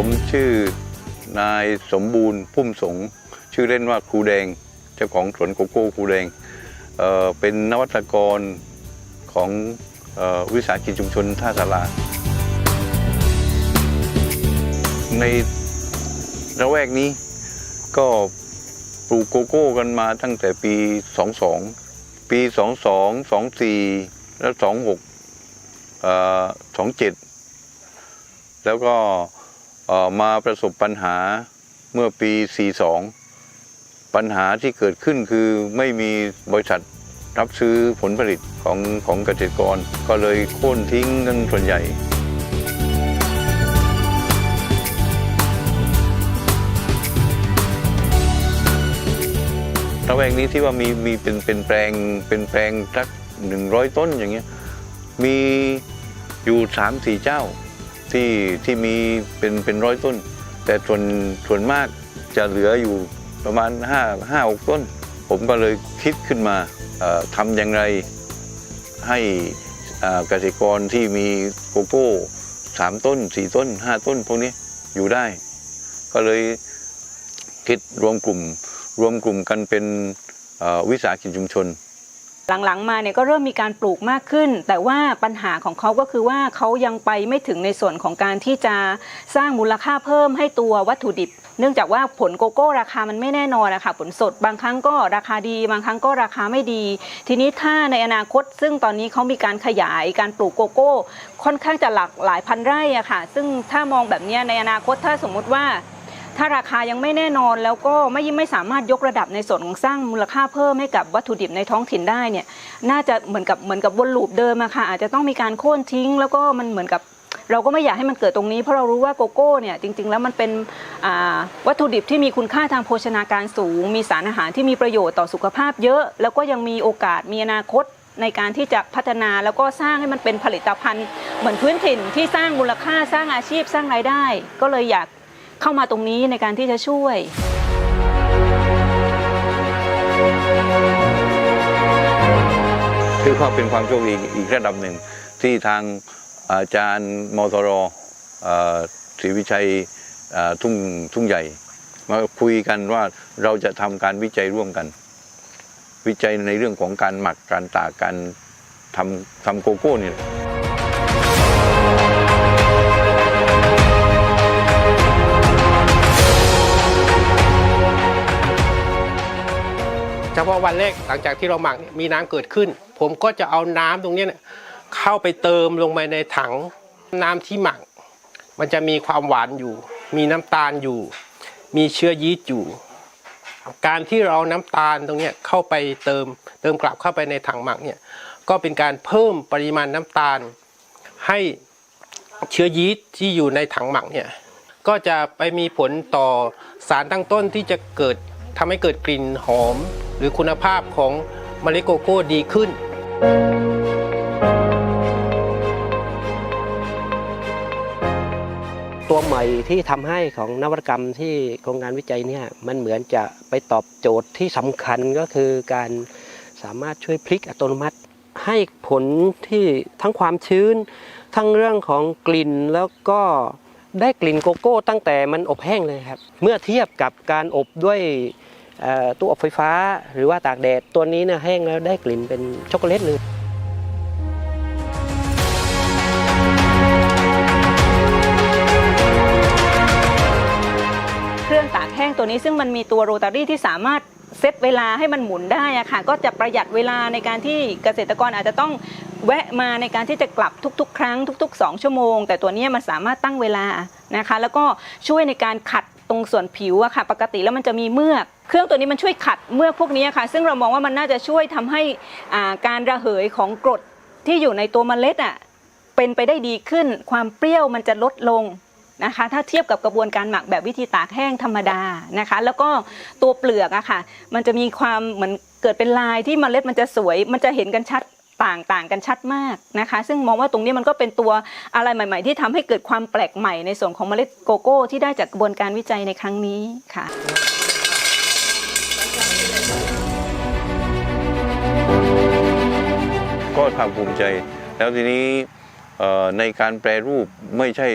ผมชื่อนายสมบูรณ์พุ่มสง ชื่อเล่นว่าครูแดง เจ้าของสวนโกโก้ครูแดงเเป็นนวัตกรของออวิสาหกิจชุมชนท่าสาราในระแวกนี้ก็ปลูกโกโก้กันมาตั้งแต่ปี 22 ปี 22 24 แล้ว 26เอ่อ27 แล้วก็ มาประสบปัญหาเมื่อปี 42 ปัญหาที่เกิดขึ้นคือไม่มีบริษัทรับซื้อผลผลิตของของเกษตรกร ก็เลยโค่นทิ้งกันส่วนใหญ่ระแวกนี้ที่ว่ามีมีเป็นเป็นแปลงเป็นแปลงสักหนึ่งร้อยต้นอย่างเงี้ยมีอยู่สามสี่เจ้า ที่ที่มีเป็นเป็นร้อยต้น แต่ส่วนส่วนมากจะเหลืออยู่ประมาณห้าห้าหกต้น ผมก็เลยคิดขึ้นมาทำอย่างไรให้เกษตรกรที่มีโกโก้สามต้นสี่ต้นห้าต้นพวกนี้อยู่ได้ ก็เลยคิดรวมกลุ่มรวมกลุ่มกันเป็นวิสาหกิจชุมชน หลังๆมาเนี่ยก็เริ่มมีการปลูกมากขึ้น แต่ว่าปัญหาของเขาก็คือว่าเขายังไปไม่ถึงในส่วนของการที่จะสร้างมูลค่าเพิ่มให้ตัววัตถุดิบ เนื่องจากว่าผลโกโก้ราคามันไม่แน่นอนนะคะผลสดบางครั้งก็ราคาดี บางครั้งก็ราคาไม่ดี ทีนี้ถ้าในอนาคต ซึ่งตอนนี้เขามีการขยายการปลูกโกโก้ ค่อนข้างจะหลากหลายพันไร่อะค่ะ ซึ่งถ้ามองแบบเนี้ยในอนาคตถ้าสมมุติว่า ถ้าราคายังไม่แน่นอนแล้วก็ไม่ไม่สามารถยกระดับในส่วนของสร้างมูลค่าเพิ่มให้กับวัตถุดิบในท้องถิ่นได้เนี่ยน่าจะเหมือนกับเหมือนกับวนลูปเดิมอะค่ะอาจจะต้องมีการโค่นทิ้ง แล้วก็มันเหมือนกับเราก็ไม่อยากให้มันเกิดตรงนี้เพราะเรารู้ว่าโกโก้เนี่ยจริง ๆ แล้วมันเป็นวัตถุดิบที่มีคุณค่าทางโภชนาการสูง มีสารอาหารที่มีประโยชน์ต่อสุขภาพเยอะ แล้วก็ยังมีโอกาสมีอนาคตในการที่จะพัฒนาแล้วก็สร้างให้มันเป็นผลิตภัณฑ์ เหมือนพื้นถิ่นที่สร้างมูลค่าสร้างอาชีพสร้างรายได้ ก็เลยอยาก เข้ามาตรงนี้ในการที่จะช่วยถือว่าเป็นความโชคดีอีกระดับหนึ่ง ที่ทางอาจารย์มทรอศรีวิชัยทุ่งทุ่งใหญ่ มาคุยกันว่าเราจะทำการวิจัยร่วมกัน วิจัยในเรื่องของการหมักการตากการทำทำโกโก้เนี่แฉพาะวันแรกหลังจากที่เราหมักเนี่ยมีน้ำเกิดขึ้น ผมก็จะเอาน้ำตรงนี้เข้าไปเติมลงไปในถังน้ำที่หมัก มันจะมีความหวานอยู่ มีน้ำตาลอยู่ มีเชื้อยีสต์อยู่ การที่เราเอาน้ำตาลตรงนี้เข้าไปเติม เติมกลับเข้าไปในถังหมักเนี่ยก็เป็นการเพิ่มปริมาณน้ำตาล ให้เชื้อยีสต์ที่อยู่ในถังหมักเนี่ยก็จะไปมีผลต่อสารตั้งต้นที่จะเกิด ทำให้เกิดกลิ่นหอม หรือคุณภาพของเมล็ดโกโก้ดีขึ้น ตัวใหม่ที่ทำให้ของนวัตกรรมที่โครงการวิจัยเนี่ยมันเหมือนจะไปตอบโจทย์ที่สำคัญก็คือการสามารถช่วยพลิกอัตโนมัติ ให้ผลที่ทั้งความชื้น ทั้งเรื่องของกลิ่นแล้วก็ ได้กลิ่นโกโก้ ตั้งแต่มันอบแห้งเลยครับ เมื่อเทียบกับการอบด้วยตู้อบไฟฟ้า หรือว่าตากแดดตัวนี้เนี่ยแห้งแล้วได้กลิ่นเป็นช็อกโกแลตเลย ตัวนี้ซึ่งมันมีตัวโรตารี่ที่สามารถเซตเวลาให้มันหมุนได้อะค่ะก็จะประหยัดเวลาในการที่เกษตรกรอาจจะต้องแวะมาในการที่จะกลับทุก ๆ ครั้งทุก ๆ 2 ชั่วโมง แต่ตัวนี้มันสามารถตั้งเวลานะคะ แล้วก็ช่วยในการขัดตรงส่วนผิวอะค่ะ ปกติแล้วมันจะมีเมือกเครื่องตัวนี้มันช่วยขัดเมือกพวกนี้ค่ะ ซึ่งเรามองว่ามันน่าจะช่วยทำให้การระเหยของกรดที่อยู่ในตัวเมล็ดอะเป็นไปได้ดีขึ้น ความเปรี้ยวมันจะลดลง นะคะ ถ้าเทียบกับกระบวนการหมักแบบวิธีตากแห้งธรรมดานะคะ แล้วก็ตัวเปลือกอะค่ะ มันจะมีความเหมือนเกิดเป็นลายที่เมล็ดมันจะสวย มันจะเห็นกันชัดต่างต่างกันชัดมากนะคะ ซึ่งมองว่าตรงนี้มันก็เป็นตัวอะไรใหม่ ๆ ที่ทำให้เกิดความแปลกใหม่ในส่วนของเมล็ดโกโก้ ที่ได้จากกระบวนการวิจัยในครั้งนี้ค่ะก็ภาคภูมิใจ แล้วทีนี้ในการแปรรูปไม่ใช่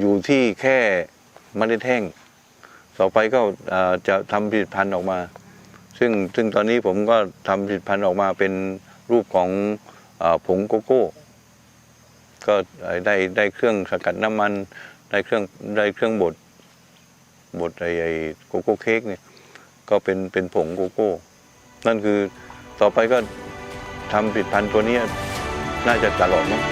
อยู่ที่แค่เมล็ดแห้ง ต่อไปก็จะทำผลิตภัณฑ์ออกมา ซึ่งซึ่งตอนนี้ผมก็ทำผลิตภัณฑ์ออกมาเป็นรูปของอผงโกโก้ ก็ได้ได้เครื่องสกัดน้ำมัน ได้เครื่องได้เครื่องบดบดไอไอโกโก้เค้กเนี่ยก็เป็นเป็นผงโกโก้ นั่นคือต่อไปก็ทำผลิตภัณฑ์ตัวนี้น่าจะตลอดมั้ง